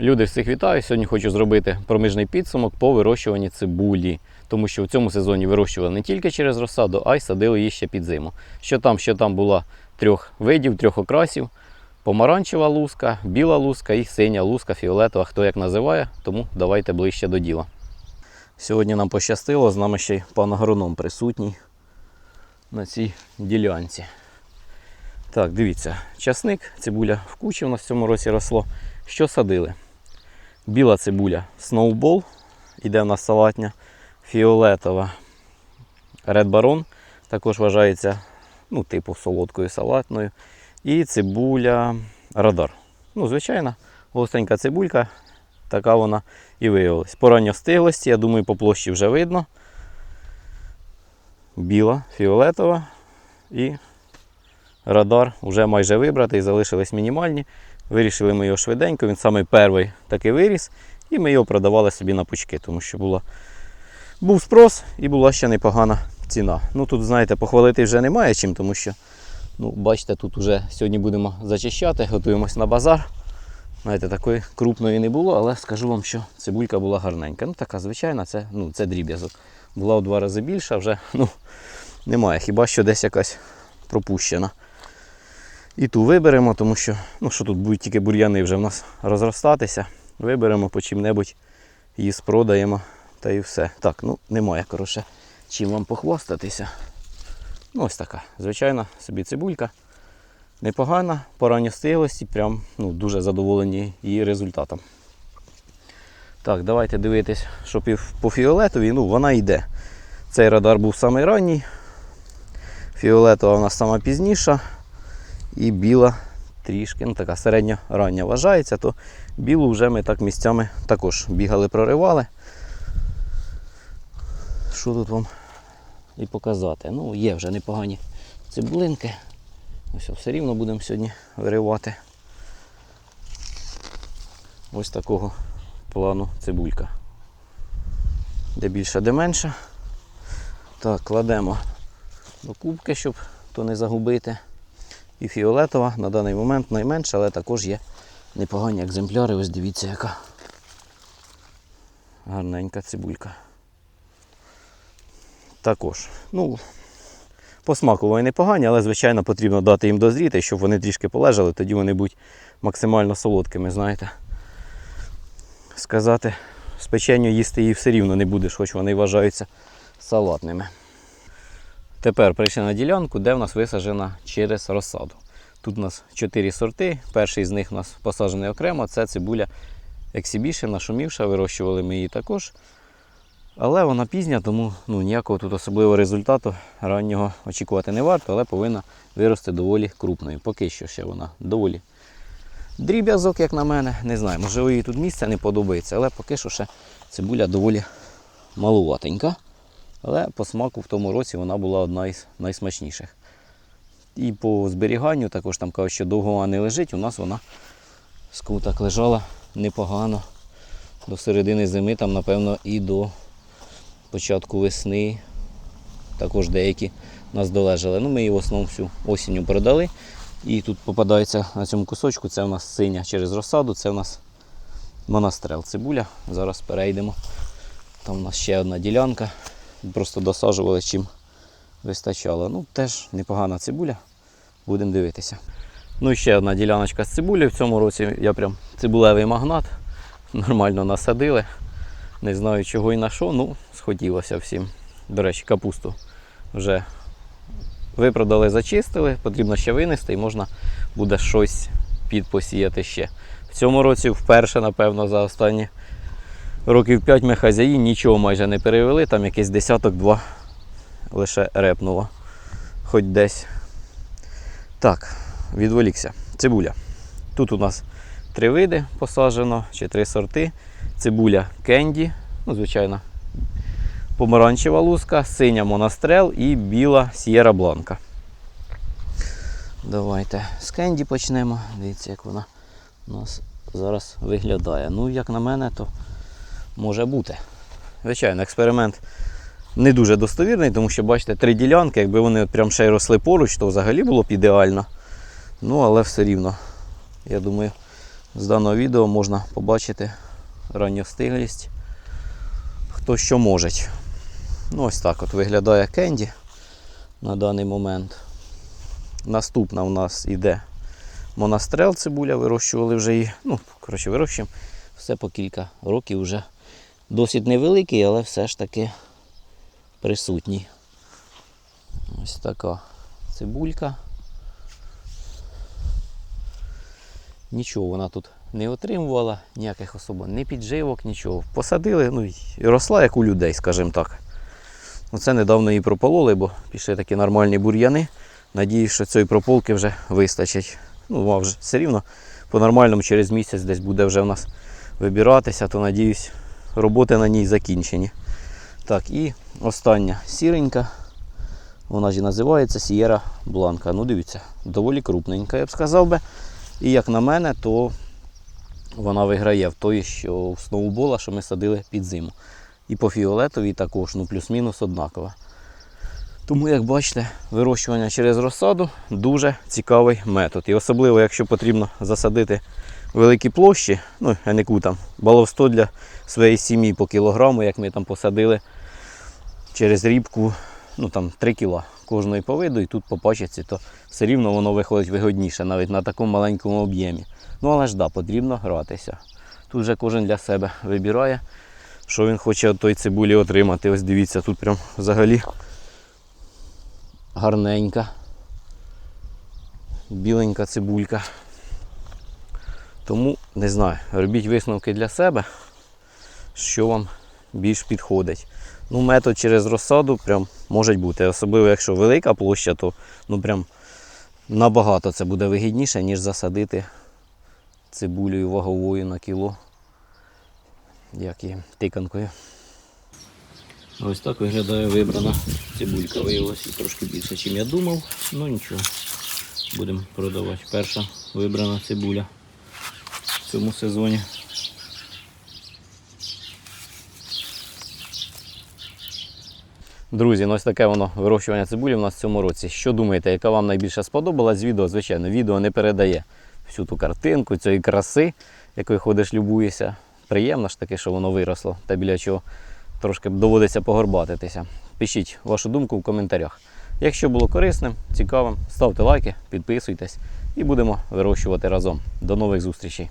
Люди всіх вітаю. Сьогодні хочу зробити проміжний підсумок по вирощуванні цибулі. Тому що в цьому сезоні вирощували не тільки через розсаду, а й садили її ще під зиму. Що там, що там була трьох видів, трьох окрасів: помаранчева луска, біла луска і синя луска, фіолетова, хто як називає, тому давайте ближче до діла. Сьогодні нам пощастило, з нами ще й пан агроном присутній на цій ділянці. Так, дивіться, часник, цибуля в кучі у нас в цьому році росло. Що садили? Біла цибуля Snowball, іде в нас салатня, фіолетова Red Baron, також вважається ну, типу солодкою салатною. І цибуля Радар. Ну, звичайно, густенька цибулька, така вона і виявилась. По ранньостиглості, я думаю, по площі вже видно. Біла, фіолетова і радар вже майже вибратий, залишились мінімальні. Вирішили ми його швиденько, він самий перший таки виріс, і ми його продавали собі на пучки, тому що була, був спрос і була ще непогана ціна. Ну тут, знаєте, похвалити вже немає чим, тому що, ну, бачите, тут вже сьогодні будемо зачищати, готуємось на базар. Знаєте, такої крупної не було, але скажу вам, що цибулька була гарненька. Ну, така звичайна, це, ну, це дріб'язок. Була в два рази більша, вже ну, немає. Хіба що десь якась пропущена. І ту виберемо, тому що ну, що тут будуть тільки бур'яни вже в нас розростатися. Виберемо по чим-небудь, її спродаємо та і все. Так, ну немає, коротше, чим вам похвастатися. Ну, ось така. Звичайна собі цибулька. Непогана, по ранньостиглості, прям ну, дуже задоволені її результатом. Так, давайте дивитись, що по фіолетовій, ну вона йде. Цей радар був самий ранній. Фіолетова нас сама пізніша. І біла трішки, ну така середньо рання вважається, то білу вже ми так місцями також бігали, проривали. Що тут вам і показати? Ну, є вже непогані цибулинки. Ось все рівно будемо сьогодні виривати. Ось такого плану цибулька. Де більше, де менше. Так, кладемо до кубки, щоб то не загубити. І фіолетова на даний момент найменша, але також є непогані екземпляри. Ось дивіться, яка гарненька цибулька. Також. Ну, по смаку вони непогані, але, звичайно, потрібно дати їм дозріти, щоб вони трішки полежали, тоді вони будуть максимально солодкими, знаєте. Сказати, з печенню їсти її все рівно не будеш, хоч вони вважаються салатними. Тепер прийшли на ділянку, де в нас висаджена через розсаду. Тут у нас 4 сорти. Перший з них у нас посаджений окремо. Це цибуля Exhibition, нашумівша, вирощували ми її також. Але вона пізня, тому ну, ніякого тут особливого результату раннього очікувати не варто, але повинна вирости доволі крупною. Поки що ще вона доволі дріб'язок, як на мене. Не знаю, можливо, їй тут місце не подобається, але поки що ще цибуля доволі малуватенька. Але по смаку в тому році вона була одна із найсмачніших. І по зберіганню також там кажуть, що довго вона не лежить, у нас вона так лежала непогано. До середини зими, там, напевно, і до початку весни. Також деякі нас долежали. Ну, ми її в основному всю осінню продали. І тут попадається на цьому кусочку, це у нас синя через розсаду, це у нас монастрел цибуля. Зараз перейдемо. Там у нас ще одна ділянка. Просто досаджували чим вистачало. Ну, теж непогана цибуля. Будемо дивитися. Ну і ще одна діляночка з цибулі. В цьому році я прям цибулевий магнат. Нормально насадили. Не знаю чого і на що, ну, схотілося всім. До речі, капусту вже випродали, зачистили, потрібно ще винести і можна буде щось підпосіяти ще. В цьому році вперше, напевно, за останні років 5 ми хазяї нічого майже не перевели, там якийсь десяток-два лише репнуло. Хоч десь. Так, відволікся. Цибуля. Тут у нас три види посаджено, чи три сорти. Цибуля кенді, ну, звичайно, помаранчева луска, синя монастрел і біла сієра бланка. Давайте з кенді почнемо. Дивіться, як вона у нас зараз виглядає. Ну, як на мене, то може бути. Звичайно, експеримент не дуже достовірний, тому що, бачите, три ділянки, якби вони от прям ще й росли поруч, то взагалі було б ідеально. Ну, але все рівно, я думаю, З даного відео можна побачити ранньостиглість, хто що може. Ну, ось так от виглядає кенді на даний момент. Наступна у нас іде монастрел цибуля, вирощували вже її. Ну, коротше, вирощуємо все по кілька років вже. Досить невеликий, але все ж таки присутній. Ось така цибулька. Нічого вона тут не отримувала, ніяких особо не підживок, нічого. Посадили, ну і росла як у людей, скажімо так. Оце недавно її пропололи, бо пішли такі нормальні бур'яни. Надіюсь, що цієї прополки вже вистачить. Ну, а вже все рівно по-нормальному через місяць десь буде вже в нас вибиратися, то надіюсь, роботи на ній закінчені. Так, і остання сіренька. Вона ж і називається Сієра Бланка. Ну, дивіться, доволі крупненька, я б сказав би. І як на мене, то вона виграє в той, що в сноубола, що ми садили під зиму. І по фіолетовій також, ну плюс-мінус однакова. Тому, як бачите, вирощування через розсаду дуже цікавий метод. І особливо, якщо потрібно засадити великі площі, ну, я не там, балов 100 для своєї сім'ї по кілограму, як ми там посадили через рібку, ну там 3 кіла кожної по виду, і тут побачиться, то все рівно воно виходить вигодніше, навіть на такому маленькому об'ємі. Ну але ж да, потрібно гратися. Тут вже кожен для себе вибирає, що він хоче від тої цибулі отримати. Ось дивіться, тут прям взагалі гарненька, біленька цибулька. Тому не знаю, робіть висновки для себе, що вам більш підходить. Ну, метод через розсаду прям може бути. Особливо, якщо велика площа, то ну прям набагато це буде вигідніше, ніж засадити цибулею ваговою на кіло. Як і тиканкою. Ось так виглядає вибрана цибулька. Виявилася трошки більше, ніж я думав. Ну нічого. Будемо продавати. Перша вибрана цибуля в цьому сезоні. Друзі, ну ось таке воно вирощування цибулі у нас в цьому році. Що думаєте, яка вам найбільше сподобалась відео? Звичайно, відео не передає всю ту картинку, цієї краси, якою ходиш, любуєшся. Приємно ж таки, що воно виросло, та біля чого трошки доводиться погорбатитися. Пишіть вашу думку в коментарях. Якщо було корисним, цікавим, ставте лайки, підписуйтесь і будемо вирощувати разом. До нових зустрічей!